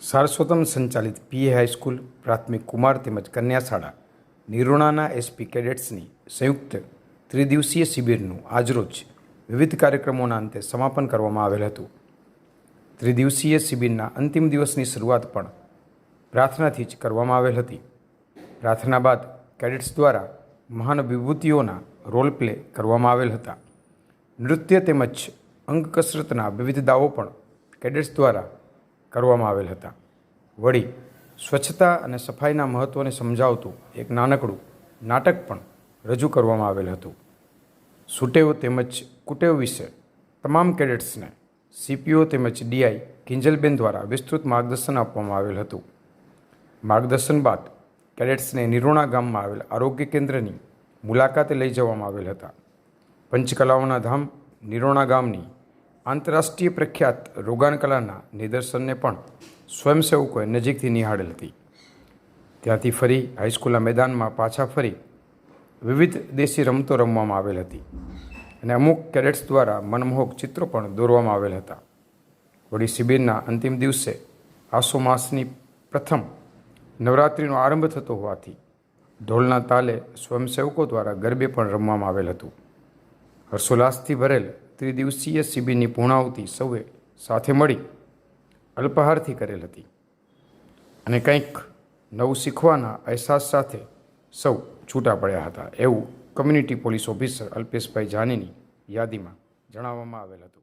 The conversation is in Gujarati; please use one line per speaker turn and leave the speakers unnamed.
સારસ્વતમ સંચાલિત પીએ હાઈસ્કૂલ પ્રાથમિક કુમાર તેમજ કન્યા શાળા. નિરોણાના એસપી કેડેટ્સની સંયુક્ત ત્રિદિવસીય શિબિરનું આજરોજ વિવિધ કાર્યક્રમોના અંતે સમાપન કરવામાં આવેલ હતું. ત્રિદિવસીય શિબિરના અંતિમ દિવસની શરૂઆત પણ પ્રાર્થનાથી જ કરવામાં આવેલ હતી. પ્રાર્થના બાદ કેડેટ્સ દ્વારા મહાન વિભૂતિઓના રોલ પ્લે કરવામાં આવેલ હતા. નૃત્ય તેમજ અંગ કસરતના વિવિધ દાવો પણ કેડેટ્સ દ્વારા કરવામાં આવેલ હતા. વળી, સ્વચ્છતા અને સફાઈના મહત્ત્વને સમજાવતું એક નાનકડું નાટક પણ રજૂ કરવામાં આવેલ હતું. સુટેવ તેમજ કુટેવ વિશે તમામ કેડેટ્સને સીપીઓ તેમજ ડીઆઈ કિંજલબેન દ્વારા વિસ્તૃત માર્ગદર્શન આપવામાં આવેલ હતું. માર્ગદર્શન બાદ કેડેટ્સને નિરોણા ગામમાં આવેલ આરોગ્ય કેન્દ્રની મુલાકાતે લઈ જવામાં આવેલ હતા. પંચકલાઓના ધામ નિરોણા ગામની આંતરરાષ્ટ્રીય પ્રખ્યાત રોગાન કલાના નિદર્શનને પણ સ્વયંસેવકોએ નજીકથી નિહાળેલ હતી. ત્યાંથી ફરી હાઈસ્કૂલના મેદાનમાં પાછા ફરી વિવિધ દેશી રમતો રમવામાં આવેલ હતી અને અમુક કેડેટ્સ દ્વારા મનમોહક ચિત્રો પણ દોરવામાં આવેલ હતા. વળી શિબિરના અંતિમ દિવસે આસો માસની પ્રથમ નવરાત્રિનો આરંભ થતો હોવાથી ઢોલના તાલે સ્વયંસેવકો દ્વારા ગરબે પણ રમવામાં આવેલ હતું. હર્ષોલ્લાસથી ભરેલ ત્રિદિવસીય શિબિરની પૂર્ણાવતી સૌએ સાથે મળી અલ્પાહારથી કરેલ હતી. અને કંઈક નવું શીખવાના અહેસાસ સાથે સૌ છૂટા પડ્યા હતા. એવું કમ્યુનિટી પોલીસ ઓફિસર અલ્પેશભાઈ જાનીની યાદીમાં જણાવવામાં આવેલ હતું.